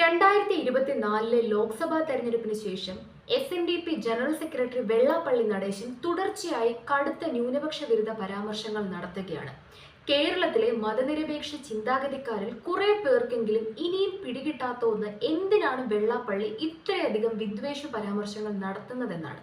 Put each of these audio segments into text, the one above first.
രണ്ടായിരത്തി ഇരുപത്തിനാലിലെ ലോക്സഭാ തെരഞ്ഞെടുപ്പിന് ശേഷം S N D P general secretary Vellappally Natesan തുടർച്ചയായി കടുത്ത ന്യൂനപക്ഷ വിരുദ്ധ പരാമർശങ്ങൾ നടത്തുകയാണ്. കേരളത്തിലെ മതനിരപേക്ഷ ചിന്താഗതിക്കാരിൽ കുറെ പേർക്കെങ്കിലും ഇനിയും പിടികിട്ടാത്ത ഒന്ന് എന്തിനാണ് വെള്ളാപ്പള്ളി ഇത്രയധികം വിദ്വേഷ പരാമർശങ്ങൾ നടത്തുന്നതെന്നാണ്.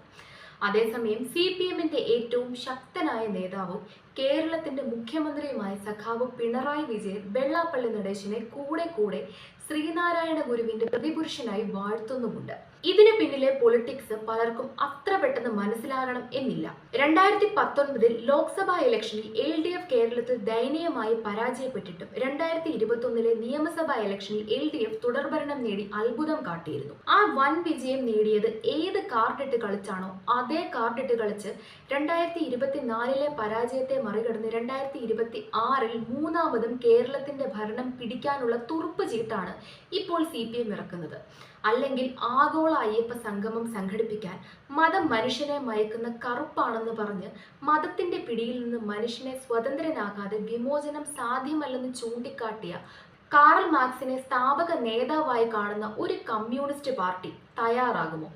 അതേസമയം സി പി എമ്മിന്റെ ഏറ്റവും ശക്തനായ നേതാവും കേരളത്തിന്റെ മുഖ്യമന്ത്രിയുമായ സഖാവ് പിണറായി വിജയൻ വെള്ളാപ്പള്ളി നടേശനെ കൂടെ കൂടെ ശ്രീനാരായണ ഗുരുവിന്റെ പ്രതിപുരുഷനായി വാഴ്ത്തുന്നുമുണ്ട്. ഇതിന് പിന്നിലെ പൊളിറ്റിക്സ് പലർക്കും അത്ര പെട്ടെന്ന് മനസ്സിലാകണം എന്നില്ല. രണ്ടായിരത്തി പത്തൊൻപതിൽ ലോക്സഭാ ഇലക്ഷനിൽ എൽ ഡി എഫ് കേരളത്തിൽ ദയനീയമായി പരാജയപ്പെട്ടിട്ടും രണ്ടായിരത്തി ഇരുപത്തൊന്നിലെ നിയമസഭാ ഇലക്ഷനിൽ എൽ ഡി എഫ് തുടർഭരണം നേടി അത്ഭുതം കാട്ടിയിരുന്നു. ആ വൻ വിജയം നേടിയത് ഏത് കാർഡിട്ട് കളിച്ചാണോ അതേ കാർഡിട്ട് കളിച്ച് രണ്ടായിരത്തി ഇരുപത്തിനാലിലെ പരാജയത്തെ മറികടന്ന് രണ്ടായിരത്തി ഇരുപത്തി ആറിൽ മൂന്നാമതും കേരളത്തിന്റെ ഭരണം പിടിക്കാനുള്ള തുറുപ്പ് ചീട്ടാണ് ഇപ്പോൾ സി പി എം ഇറക്കുന്നത്. അല്ലെങ്കിൽ ആഗോള അയ്യപ്പ സംഗമം സംഘടിപ്പിക്കാൻ മതം മനുഷ്യനെ മയക്കുന്ന കറുപ്പാണെന്ന് പറഞ്ഞ് മതത്തിന്റെ പിടിയിൽ നിന്ന് മനുഷ്യനെ സ്വതന്ത്രനാകാതെ വിമോചനം സാധ്യമല്ലെന്ന് ചൂണ്ടിക്കാട്ടിയ കാറൽ മാർക്സിനെ സ്ഥാപക നേതാവായി കാണുന്ന ഒരു കമ്മ്യൂണിസ്റ്റ് പാർട്ടി തയ്യാറാകുമോ?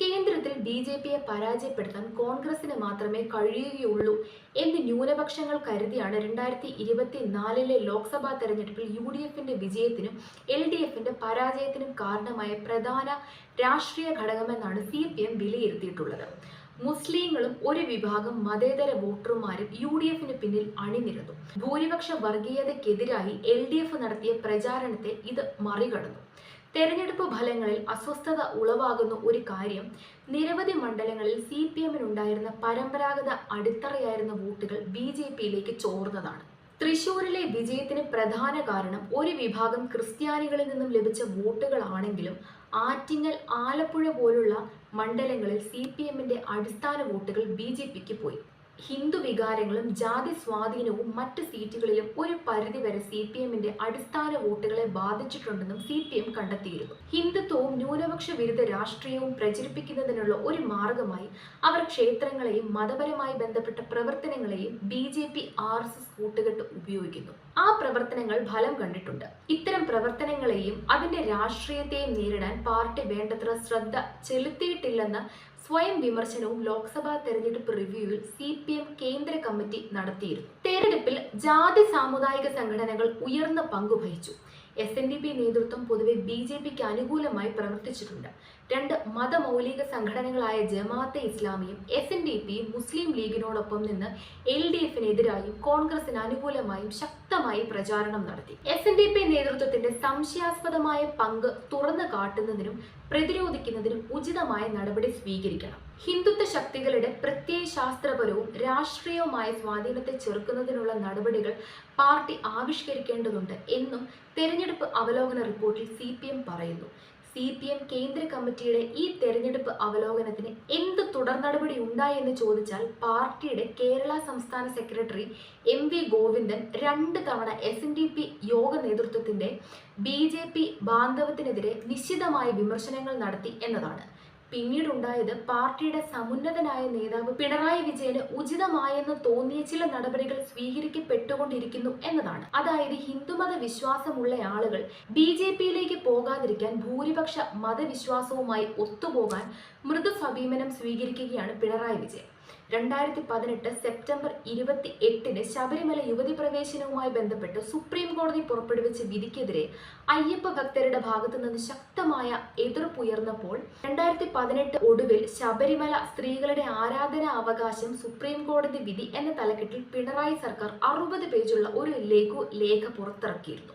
കേന്ദ്രത്തിൽ ബി ജെ പിയെ പരാജയപ്പെടുത്താൻ കോൺഗ്രസിന് മാത്രമേ കഴിയുകയുള്ളൂ എന്ന് ന്യൂനപക്ഷങ്ങൾ കരുതിയാണ് രണ്ടായിരത്തി ഇരുപത്തിനാലിലെ ലോക്സഭാ തെരഞ്ഞെടുപ്പിൽ യു ഡി എഫിന്റെ വിജയത്തിനും എൽ ഡി എഫിന്റെ പരാജയത്തിനും കാരണമായ പ്രധാന രാഷ്ട്രീയ ഘടകമെന്നാണ് സി പി എം വിലയിരുത്തിയിട്ടുള്ളത്. മുസ്ലിങ്ങളും ഒരു വിഭാഗം മതേതര വോട്ടർമാരും യു ഡി എഫിന് പിന്നിൽ അണിനിരന്നു. ഭൂരിപക്ഷ വർഗീയതയ്ക്കെതിരായി എൽ ഡി എഫ് നടത്തിയ പ്രചാരണത്തെ ഇത് മറികടന്നു. തെരഞ്ഞെടുപ്പ് ഫലങ്ങളിൽ അസ്വസ്ഥത ഉളവാകുന്ന ഒരു കാര്യം നിരവധി മണ്ഡലങ്ങളിൽ സി പി എമ്മിനുണ്ടായിരുന്ന പരമ്പരാഗത അടിത്തറയായിരുന്ന വോട്ടുകൾ ബി ജെ പിയിലേക്ക് ചോർന്നതാണ്. തൃശൂരിലെ വിജയത്തിന് പ്രധാന കാരണം ഒരു വിഭാഗം ക്രിസ്ത്യാനികളിൽ നിന്നും ലഭിച്ച വോട്ടുകളാണെങ്കിലും ആറ്റിങ്ങൽ ആലപ്പുഴ പോലുള്ള മണ്ഡലങ്ങളിൽ സി പി എമ്മിന്റെ അടിസ്ഥാന വോട്ടുകൾ ബി ജെ പിക്ക് പോയി. ഹിന്ദു വികാരങ്ങളും ജാതി സ്വാധീനവും മറ്റ് സീറ്റുകളിലും ഒരു പരിധിവരെ സി പി എമ്മിന്റെ അടിസ്ഥാന വോട്ടുകളെ ബാധിച്ചിട്ടുണ്ടെന്നും സി പി എം കണ്ടെത്തിയിരുന്നു. ഹിന്ദുത്വവും ന്യൂനപക്ഷ വിരുദ്ധ രാഷ്ട്രീയവും പ്രചരിപ്പിക്കുന്നതിനുള്ള ഒരു മാർഗമായി അവർ ക്ഷേത്രങ്ങളെയും മതപരമായി ബന്ധപ്പെട്ട പ്രവർത്തനങ്ങളെയും B J P R S S കൂട്ടുകെട്ട് ഉപയോഗിക്കുന്നു. ആ പ്രവർത്തനങ്ങൾ ഫലം കണ്ടിട്ടുണ്ട്. ഇത്തരം പ്രവർത്തനങ്ങളെയും അതിന്റെ രാഷ്ട്രീയത്തെയും നേരിടാൻ പാർട്ടി വേണ്ടത്ര ശ്രദ്ധ ചെലുത്തിയിട്ടില്ലെന്ന സ്വയം വിമർശനവും ലോക്സഭാ തെരഞ്ഞെടുപ്പ് റിവ്യൂവിൽ സി പി എം കേന്ദ്ര കമ്മിറ്റി നടത്തിയിരുന്നു. തെരഞ്ഞെടുപ്പിൽ ജാതി സാമുദായിക സംഘടനകൾ ഉയർന്ന പങ്കുവഹിച്ചു എസ് എൻ ഡി പി നേതൃത്വം പൊതുവെ ബി ജെ പിക്ക് അനുകൂലമായി പ്രവർത്തിച്ചിട്ടുണ്ട്. രണ്ട് മതമൗലിക സംഘടനകളായ ജമാഅത്തെ ഇസ്ലാമിയും എസ് എൻ ഡി പിയും മുസ്ലിം ലീഗിനോടൊപ്പം നിന്ന് എൽ ഡി എഫിനെതിരായും കോൺഗ്രസിന് അനുകൂലമായും ശക്തമായി പ്രചാരണം നടത്തി. എസ് എൻ ഡി പി നേതൃത്വത്തിന്റെ സംശയാസ്പദമായ പങ്ക് തുറന്നു കാട്ടുന്നതിനും പ്രതിരോധിക്കുന്നതിനും ഉചിതമായ നടപടി സ്വീകരിക്കണം. ഹിന്ദുത്വ ശക്തികളുടെ പ്രത്യയശാസ്ത്രപരവും രാഷ്ട്രീയവുമായ സ്വാധീനത്തെ ചെറുക്കുന്നതിനുള്ള നടപടികൾ പാർട്ടി ആവിഷ്കരിക്കേണ്ടതുണ്ട് എന്നും തെരഞ്ഞെടുപ്പ് അവലോകന റിപ്പോർട്ടിൽ സി പറയുന്നു. സി പി എം കേന്ദ്ര കമ്മിറ്റിയുടെ ഈ തെരഞ്ഞെടുപ്പ് അവലോകനത്തിന് എന്ത് തുടർ നടപടി ഉണ്ടായി എന്ന് ചോദിച്ചാൽ പാർട്ടിയുടെ കേരള സംസ്ഥാന സെക്രട്ടറി എം വി ഗോവിന്ദൻ രണ്ട് തവണ എസ് എൻ ഡി പി യോഗ നേതൃത്വത്തിന്റെ ബി ജെ പി ബാന്ധവത്തിനെതിരെ നിശ്ചിതമായ വിമർശനങ്ങൾ നടത്തി എന്നതാണ്. പിന്നീടുണ്ടായത് പാർട്ടിയുടെ സമുന്നതനായ നേതാവ് പിണറായി വിജയന് ഉചിതമായെന്ന് തോന്നിയ ചില നടപടികൾ സ്വീകരിക്കപ്പെട്ടുകൊണ്ടിരിക്കുന്നു എന്നതാണ്. അതായത് ഹിന്ദുമത വിശ്വാസമുള്ള ആളുകൾ ബി ജെ പിയിലേക്ക് പോകാതിരിക്കാൻ ഭൂരിപക്ഷ മതവിശ്വാസവുമായി ഒത്തുപോകാൻ മൃദു സമീപനം സ്വീകരിക്കുകയാണ് പിണറായി വിജയൻ. രണ്ടായിരത്തി പതിനെട്ട് സെപ്റ്റംബർ ഇരുപത്തി എട്ടിന് ശബരിമല യുവതി പ്രവേശനവുമായി ബന്ധപ്പെട്ട് സുപ്രീം കോടതി പുറപ്പെടുവിച്ച വിധിക്കെതിരെ അയ്യപ്പ ഭക്തരുടെ ഭാഗത്തു നിന്ന് ശക്തമായ എതിർപ്പുയർന്നപ്പോൾ രണ്ടായിരത്തി പതിനെട്ട് ഒടുവിൽ ശബരിമല സ്ത്രീകളുടെ ആരാധനാ അവകാശം സുപ്രീം കോടതി വിധി എന്ന തലക്കെട്ടിൽ പിണറായി സർക്കാർ അറുപത് പേജുള്ള ഒരു ലഘു ലേഖ പുറത്തിറക്കിയിരുന്നു.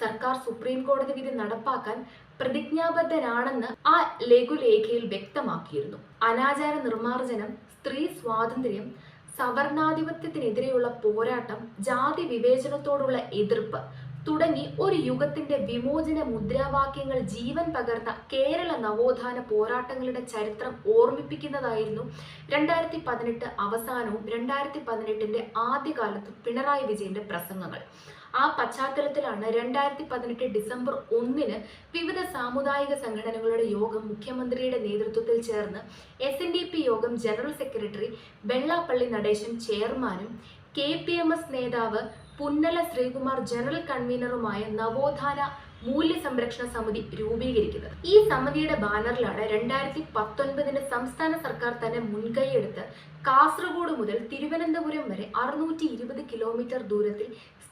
സർക്കാർ സുപ്രീം കോടതി വിധി നടപ്പാക്കാൻ പ്രതിജ്ഞാബദ്ധനാണെന്ന് ആ ലഘുലേഖയിൽ വ്യക്തമാക്കിയിരുന്നു. അനാചാര നിർമ്മാർജനം സ്ത്രീ സ്വാതന്ത്ര്യം സവർണാധിപത്യത്തിനെതിരെയുള്ള പോരാട്ടം ജാതി വിവേചനത്തോടുള്ള എതിർപ്പ് തുടങ്ങി ഒരു യുഗത്തിന്റെ വിമോചന മുദ്രാവാക്യങ്ങൾ ജീവൻ പകർന്ന കേരള നവോത്ഥാന പോരാട്ടങ്ങളുടെ ചരിത്രം ഓർമ്മിപ്പിക്കുന്നതായിരുന്നു രണ്ടായിരത്തി പതിനെട്ട് അവസാനവും രണ്ടായിരത്തി പതിനെട്ടിന്റെ ആദ്യകാലത്തും പിണറായി വിജയന്റെ പ്രസംഗങ്ങൾ. ആ പശ്ചാത്തലത്തിലാണ് രണ്ടായിരത്തി പതിനെട്ട് ഡിസംബർ ഒന്നിന് വിവിധ സാമുദായിക സംഘടനകളുടെ യോഗം മുഖ്യമന്ത്രിയുടെ നേതൃത്വത്തിൽ ചേർന്ന് എസ് എൻ ഡി പി യോഗം ജനറൽ സെക്രട്ടറി വെള്ളാപ്പള്ളി നടേശൻ ചെയർമാനും കെ പി എം എസ് നേതാവ് പുന്നല ശ്രീകുമാർ ജനറൽ കൺവീനറുമായ നവോത്ഥാന മൂല്യ സംരക്ഷണ സമിതി രൂപീകരിക്കുന്നത്. ഈ സമിതിയുടെ ബാനറിലാണ് രണ്ടായിരത്തി പത്തൊൻപതിന് സംസ്ഥാന സർക്കാർ തന്നെ മുൻകൈയെടുത്ത് കാസർഗോഡ് മുതൽ തിരുവനന്തപുരം വരെ അറുന്നൂറ്റി ഇരുപത് കിലോമീറ്റർ ദൂരത്തിൽ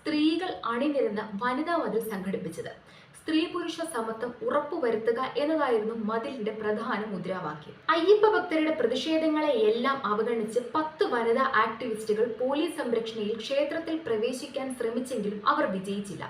സ്ത്രീകൾ അണിനിരന്ന വനിതാ മതിൽ സംഘടിപ്പിച്ചത്. സ്ത്രീ പുരുഷ സമത്വം ഉറപ്പുവരുത്തുക എന്നതായിരുന്നു മതിലിന്റെ പ്രധാന മുദ്രാവാക്യം. അയ്യപ്പ ഭക്തരുടെ പ്രതിഷേധങ്ങളെ എല്ലാം അവഗണിച്ച് പത്ത് വനിതാ ആക്ടിവിസ്റ്റുകൾ പോലീസ് സംരക്ഷണയിൽ ക്ഷേത്രത്തിൽ പ്രവേശിക്കാൻ ശ്രമിച്ചെങ്കിലും അവർ വിജയിച്ചില്ല.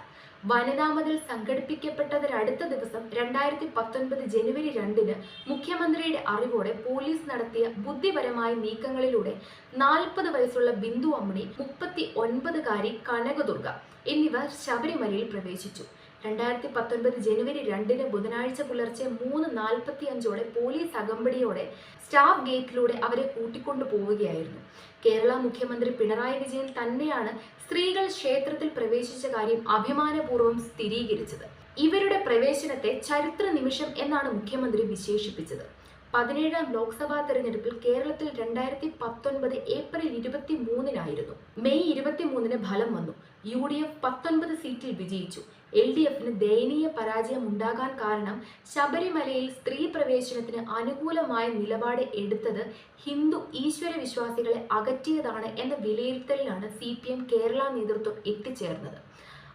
വനിതാ മതിൽ സംഘടിപ്പിക്കപ്പെട്ടതിനടുത്ത ദിവസം രണ്ടായിരത്തി പത്തൊൻപത് ജനുവരി രണ്ടിന് മുഖ്യമന്ത്രിയുടെ അറിവോടെ പോലീസ് നടത്തിയ ബുദ്ധിപരമായ നീക്കങ്ങളിലൂടെ നാൽപ്പത് വയസ്സുള്ള ബിന്ദു അമ്മണി മുപ്പത്തി ഒൻപതുകാരി കനകദുർഗ എന്നിവർ ശബരിമലയിൽ പ്രവേശിച്ചു. രണ്ടായിരത്തി പത്തൊൻപത് ജനുവരി രണ്ടിന് ബുധനാഴ്ച പുലർച്ചെ മൂന്ന് നാൽപ്പത്തി അഞ്ചോടെ പോലീസ് അകമ്പടിയോടെ സ്റ്റാഫ് ഗേറ്റിലൂടെ അവരെ കൂട്ടിക്കൊണ്ടു പോവുകയായിരുന്നു കേരള മുഖ്യമന്ത്രി പിണറായി വിജയൻ തന്നെയാണ് സ്ത്രീകൾ ക്ഷേത്രത്തിൽ പ്രവേശിച്ച കാര്യം അഭിമാനപൂർവം സ്ഥിരീകരിച്ചത്. ഇവരുടെ പ്രവേശനത്തെ ചരിത്ര നിമിഷം എന്നാണ് മുഖ്യമന്ത്രി വിശേഷിപ്പിച്ചത്. പതിനേഴാം ലോക്സഭാ തെരഞ്ഞെടുപ്പിൽ കേരളത്തിൽ രണ്ടായിരത്തി പത്തൊൻപത് ഏപ്രിൽ ഇരുപത്തി മൂന്നിനായിരുന്നു മെയ് ഇരുപത്തി മൂന്നിന് ഫലം വന്നു. യു ഡി എഫ് പത്തൊൻപത് സീറ്റിൽ വിജയിച്ചു. എൽ ഡി എഫിന് ദയനീയ പരാജയം ഉണ്ടാകാൻ കാരണം ശബരിമലയിൽ സ്ത്രീ പ്രവേശനത്തിന് അനുകൂലമായ നിലപാട് എടുത്തത് ഹിന്ദു ഈശ്വര വിശ്വാസികളെ അകറ്റിയതാണ് എന്ന വിലയിരുത്തലിലാണ് സി പി എം കേരള നേതൃത്വം എത്തിച്ചേർന്നത്.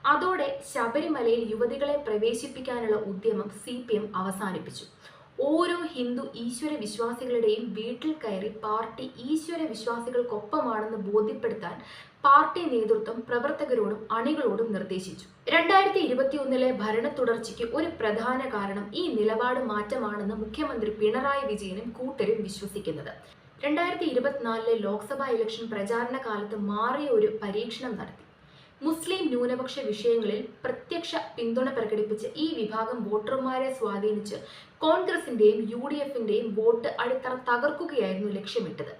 അതോടെ ശബരിമലയിൽ യുവതികളെ പ്രവേശിപ്പിക്കാനുള്ള ഉദ്യമം സി പി എം അവസാനിപ്പിച്ചു. ഓരോ ഹിന്ദു ഈശ്വര വിശ്വാസികളുടെയും വീട്ടിൽ കയറി പാർട്ടി ഈശ്വര വിശ്വാസികൾക്കൊപ്പമാണെന്ന് ബോധ്യപ്പെടുത്താൻ പാർട്ടി നേതൃത്വം പ്രവർത്തകരോടും അണികളോടും നിർദ്ദേശിച്ചു. രണ്ടായിരത്തി ഇരുപത്തിയൊന്നിലെ ഭരണ തുടർച്ചയ്ക്ക് ഒരു പ്രധാന കാരണം ഈ നിലപാട് മാറ്റമാണെന്ന് മുഖ്യമന്ത്രി പിണറായി വിജയനും കൂട്ടരും വിശ്വസിക്കുന്നത്. രണ്ടായിരത്തി ഇരുപത്തിനാലിലെ ലോക്സഭാ ഇലക്ഷൻ പ്രചാരണ കാലത്ത് മാറിയ ഒരു പരീക്ഷണം നടത്തി. മുസ്ലിം ന്യൂനപക്ഷ വിഷയങ്ങളിൽ പ്രത്യക്ഷ പിന്തുണ പ്രകടിപ്പിച്ച് ഈ വിഭാഗം വോട്ടർമാരെ സ്വാധീനിച്ച് കോൺഗ്രസിന്റെയും യു ഡി എഫിന്റെയും വോട്ട് അടിത്തറ തകർക്കുകയായിരുന്നു ലക്ഷ്യമിട്ടത്.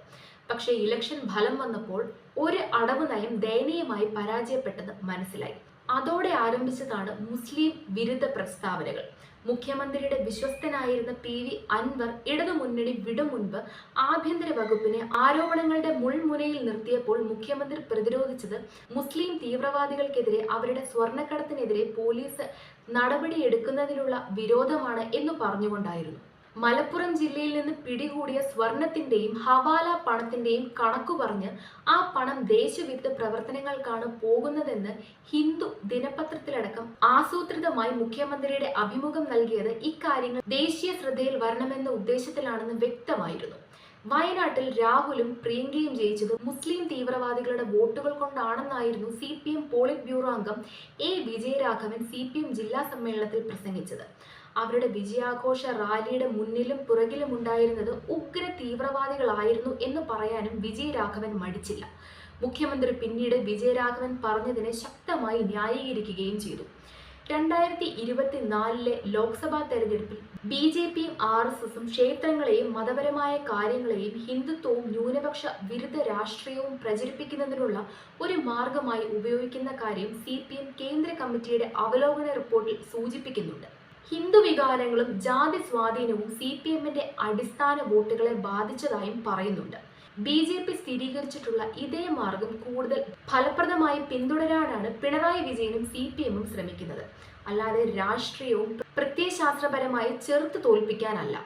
പക്ഷേ ഇലക്ഷൻ ഫലം വന്നപ്പോൾ ഒരു അടവ് നയം ദയനീയമായി പരാജയപ്പെട്ടത് മനസ്സിലായി. അതോടെ ആരംഭിച്ചതാണ് മുസ്ലിം വിരുദ്ധ പ്രസ്താവനകൾ. മുഖ്യമന്ത്രിയുടെ വിശ്വസ്തനായിരുന്ന പി വി അൻവർ ഇടതുമുന്നണി വിടും മുൻപ് ആഭ്യന്തര വകുപ്പിനെ ആരോപണങ്ങളുടെ മുൾമുനയിൽ നിർത്തിയപ്പോൾ മുഖ്യമന്ത്രി പ്രതിരോധിച്ചത് മുസ്ലിം തീവ്രവാദികൾക്കെതിരെ അവരുടെ സ്വർണക്കടത്തിനെതിരെ പോലീസ് നടപടിയെടുക്കുന്നതിനുള്ള വിരോധമാണ് എന്ന് പറഞ്ഞുകൊണ്ടായിരുന്നു. മലപ്പുറം ജില്ലയിൽ നിന്ന് പിടികൂടിയ സ്വർണത്തിന്റെയും ഹവാല പണത്തിന്റെയും കണക്കു പറഞ്ഞ് ആ പണം ദേശവിരുദ്ധ പ്രവർത്തനങ്ങൾക്കാണ് പോകുന്നതെന്ന് ഹിന്ദു ദിനപത്രത്തിലടക്കം ആസൂത്രിതമായി മുഖ്യമന്ത്രിയുടെ അഭിമുഖം നൽകിയത് ഇക്കാര്യങ്ങൾ ദേശീയ ശ്രദ്ധയിൽ വരണമെന്ന ഉദ്ദേശത്തിലാണെന്ന് വ്യക്തമായിരുന്നു. വയനാട്ടിൽ രാഹുലും പ്രിയങ്കയും ജയിച്ചത് മുസ്ലിം തീവ്രവാദികളുടെ വോട്ടുകൾ കൊണ്ടാണെന്നായിരുന്നു C P M polit bureau അംഗം A Vijayaraghavan C P M ജില്ലാ സമ്മേളനത്തിൽ പ്രസംഗിച്ചത്. അവരുടെ വിജയാഘോഷ റാലിയുടെ മുന്നിലും പുറകിലും ഉണ്ടായിരുന്നത് ഉഗ്ര തീവ്രവാദികളായിരുന്നു എന്ന് പറയാനും വിജയരാഘവൻ മടിച്ചില്ല. മുഖ്യമന്ത്രി പിന്നീട് വിജയരാഘവൻ പറഞ്ഞതിനെ ശക്തമായി ന്യായീകരിക്കുകയും ചെയ്തു. രണ്ടായിരത്തി ഇരുപത്തിനാലിലെ ലോക്സഭാ തെരഞ്ഞെടുപ്പിൽ ബി ജെ പിയും ആർ എസ് എസും ക്ഷേത്രങ്ങളെയും മതപരമായ കാര്യങ്ങളെയും ഹിന്ദുത്വവും ന്യൂനപക്ഷ വിരുദ്ധ രാഷ്ട്രീയവും പ്രചരിപ്പിക്കുന്നതിനുള്ള ഒരു മാർഗമായി ഉപയോഗിക്കുന്ന കാര്യം സി കേന്ദ്ര കമ്മിറ്റിയുടെ അവലോകന റിപ്പോർട്ടിൽ സൂചിപ്പിക്കുന്നുണ്ട്. ഹിന്ദു വികാരങ്ങളും ജാതി സ്വാധീനവും സി പി എമ്മിന്റെ അടിസ്ഥാന വോട്ടുകളെ ബാധിച്ചതായും പറയുന്നുണ്ട്. ബി ജെ പി സ്ഥിരീകരിച്ചിട്ടുള്ള ഇതേ മാർഗം കൂടുതൽ ഫലപ്രദമായി പിന്തുടരാനാണ് പിണറായി വിജയനും സി പി എമ്മും ശ്രമിക്കുന്നത്. അല്ലാതെ രാഷ്ട്രീയവും പ്രത്യയശാസ്ത്രപരമായി ചെറുത്ത് തോൽപ്പിക്കാനല്ല.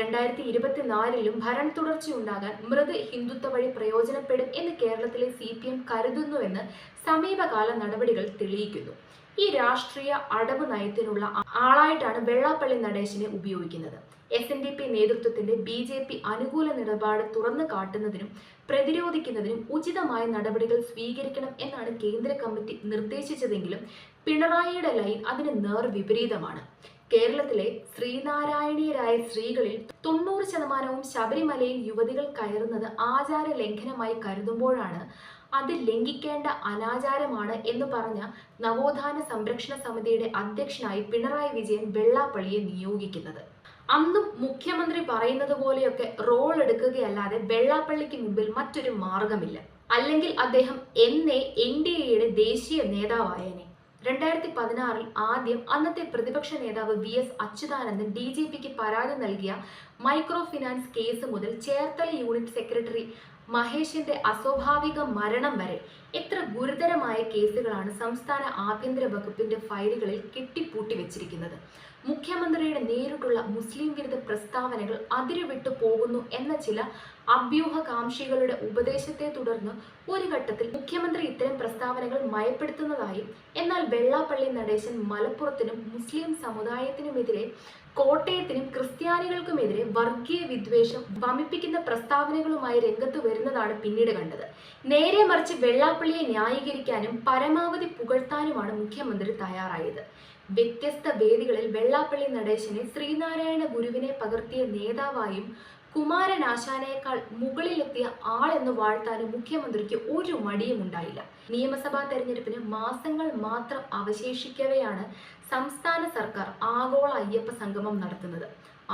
രണ്ടായിരത്തി ഇരുപത്തിനാലിലും ഭരണ തുടർച്ചയുണ്ടാകാൻ മൃത് ഹിന്ദുത്വ വഴി പ്രയോജനപ്പെടും എന്ന് കേരളത്തിലെ സി പി എം കരുതുന്നുവെന്ന് സമീപകാല നടപടികൾ തെളിയിക്കുന്നു. ഈ രാഷ്ട്രീയ അടവ് നയത്തിനുള്ള ആളായിട്ടാണ് വെള്ളാപ്പള്ളി നടേശനെ ഉപയോഗിക്കുന്നത്. എസ് എൻ ഡി പി നേതൃത്വത്തിന്റെ ബി ജെ പി അനുകൂല നിലപാട് തുറന്നു കാട്ടുന്നതിനും പ്രതിരോധിക്കുന്നതിനും ഉചിതമായ നടപടികൾ സ്വീകരിക്കണം എന്നാണ് കേന്ദ്ര കമ്മിറ്റി നിർദ്ദേശിച്ചതെങ്കിലും പിണറായിയുടെ ലൈൻ അതിന് നേർ വിപരീതമാണ്. കേരളത്തിലെ ശ്രീനാരായണീയരായ സ്ത്രീകളിൽ തൊണ്ണൂറ് ശതമാനവും ശബരിമലയിൽ യുവതികൾ കയറുന്നത് ആചാര ലംഘനമായി കരുതുമ്പോഴാണ്. അത് ലംഘിക്കേണ്ട അനാചാരമാണ് എന്ന് പറഞ്ഞ നവോത്ഥാന സംരക്ഷണ സമിതിയുടെ അധ്യക്ഷനായി പിണറായി വിജയൻ വെള്ളാപ്പള്ളിയെ നിയോഗിക്കുന്നത്. അന്നും മുഖ്യമന്ത്രി പറയുന്നത് പോലെയൊക്കെ റോൾ എടുക്കുകയല്ലാതെ വെള്ളാപ്പള്ളിക്ക് മുമ്പിൽ മറ്റൊരു മാർഗമില്ല. അല്ലെങ്കിൽ അദ്ദേഹം എന്നെ എൻ ഡി എയുടെ ദേശീയ നേതാവായേനെ. രണ്ടായിരത്തി പതിനാറിൽ ആദ്യം അന്നത്തെ പ്രതിപക്ഷ നേതാവ് V S Achuthanandan D G പിക്ക് പരാതി നൽകിയ മൈക്രോ ഫിനാൻസ് കേസ് മുതൽ ചേർത്തല യൂണിറ്റ് സെക്രട്ടറി മഹേഷിന്റെ അസ്വാഭാവിക മരണം വരെ എത്ര ഗുരുതരമായ കേസുകളാണ് സംസ്ഥാന ആഭ്യന്തര വകുപ്പിന്റെ ഫയലുകളിൽ കെട്ടിപ്പൂട്ടി വെച്ചിരിക്കുന്നത്. മുഖ്യമന്ത്രിയുടെ നേരിട്ടുള്ള മുസ്ലിം വിരുദ്ധ പ്രസ്താവനകൾ അതിരുവിട്ടു പോകുന്നു എന്ന ചില അഭ്യൂഹകാംക്ഷികളുടെ ഉപദേശത്തെ തുടർന്ന് ഒരു ഘട്ടത്തിൽ മുഖ്യമന്ത്രി ഇത്തരം പ്രസ്താവനകൾ മയപ്പെടുത്തുന്നതായും എന്നാൽ വെള്ളാപ്പള്ളി നടേശൻ മലപ്പുറത്തിനും മുസ്ലിം സമുദായത്തിനുമെതിരെ കോട്ടയത്തിനും ക്രിസ്ത്യാനികൾക്കുമെതിരെ വർഗീയ വിദ്വേഷം വമിപ്പിക്കുന്ന പ്രസ്താവനകളുമായി രംഗത്ത് വരുന്നതാണ് പിന്നീട് കണ്ടത്. നേരെ മറിച്ച് വെള്ളാപ്പള്ളിയെ ന്യായീകരിക്കാനും പരമാവധി പുകഴ്ത്താനുമാണ് മുഖ്യമന്ത്രി തയ്യാറായത്. വ്യത്യസ്ത വേദികളിൽ വെള്ളാപ്പള്ളി നടേശനെ ശ്രീനാരായണ ഗുരുവിനെ പകർത്തിയ നേതാവായും കുമാരനാശാനേക്കാൾ മുകളിലെത്തിയ ആളെന്ന് വാഴ്ത്താനും മുഖ്യമന്ത്രിക്ക് ഒരു മടിയും ഉണ്ടായില്ല നിയമസഭാ തെരഞ്ഞെടുപ്പിന് മാസങ്ങൾ മാത്രം അവശേഷിക്കവെയാണ് സംസ്ഥാന സർക്കാർ ആഗോള അയ്യപ്പ സംഗമം നടത്തുന്നത്.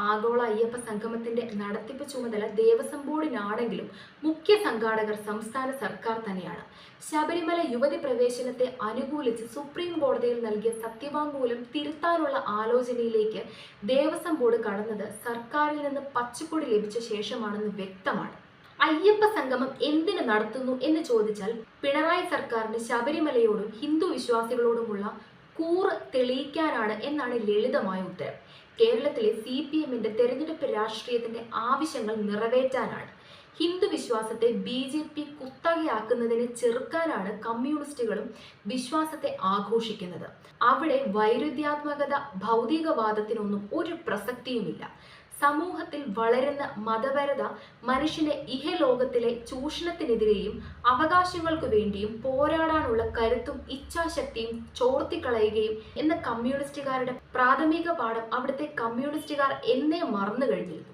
ആഗോള അയ്യപ്പ സംഗമത്തിന്റെ നടത്തിപ്പ് ചുമതല ദേവസ്വം ബോർഡിനാണെങ്കിലും മുഖ്യ സംഘാടകർ സംസ്ഥാന സർക്കാർ തന്നെയാണ്. ശബരിമല യുവതി പ്രവേശനത്തെ അനുകൂലിച്ച് സുപ്രീം കോടതിയിൽ നൽകിയ സത്യവാങ്മൂലം തിരുത്താനുള്ള ആലോചനയിലേക്ക് ദേവസ്വം ബോർഡ് കടന്നത് സർക്കാരിൽ നിന്ന് പച്ചക്കൊടി ലഭിച്ച ശേഷമാണെന്ന് വ്യക്തമാണ്. അയ്യപ്പ സംഗമം എന്തിന് നടത്തുന്നു എന്ന് ചോദിച്ചാൽ പിണറായി സർക്കാരിന് ശബരിമലയോടും ഹിന്ദു വിശ്വാസികളോടുമുള്ള കൂറ് തെളിയിക്കാനാണ് എന്നാണ് ലളിതമായ ഉത്തരം. കേരളത്തിലെ സി പി എമ്മിന്റെ തെരഞ്ഞെടുപ്പ് രാഷ്ട്രീയത്തിന്റെ ആവശ്യങ്ങൾ നിറവേറ്റാനാണ്. ഹിന്ദു വിശ്വാസത്തെ ബി ജെ പി കുത്തകയാക്കുന്നതിനെ ചെറുക്കാനാണ് കമ്മ്യൂണിസ്റ്റുകളും വിശ്വാസത്തെ ആഘോഷിക്കുന്നത്. അവിടെ വൈരുദ്ധ്യാത്മകത ഭൗതികവാദത്തിനൊന്നും ഒരു പ്രസക്തിയുമില്ല. സമൂഹത്തിൽ വളരുന്ന മതപരത മനുഷ്യനെ ഇഹലോകത്തിലെ ചൂഷണത്തിനെതിരെയും അവകാശങ്ങൾക്കു വേണ്ടിയും പോരാടാനുള്ള കരുത്തും ഇച്ഛാശക്തിയും ചോർത്തിക്കളയുകയും എന്ന കമ്മ്യൂണിസ്റ്റുകാരുടെ പ്രാഥമിക പാഠം അവിടുത്തെ കമ്മ്യൂണിസ്റ്റുകാർ എന്നേ മറന്നു കഴിഞ്ഞിരുന്നു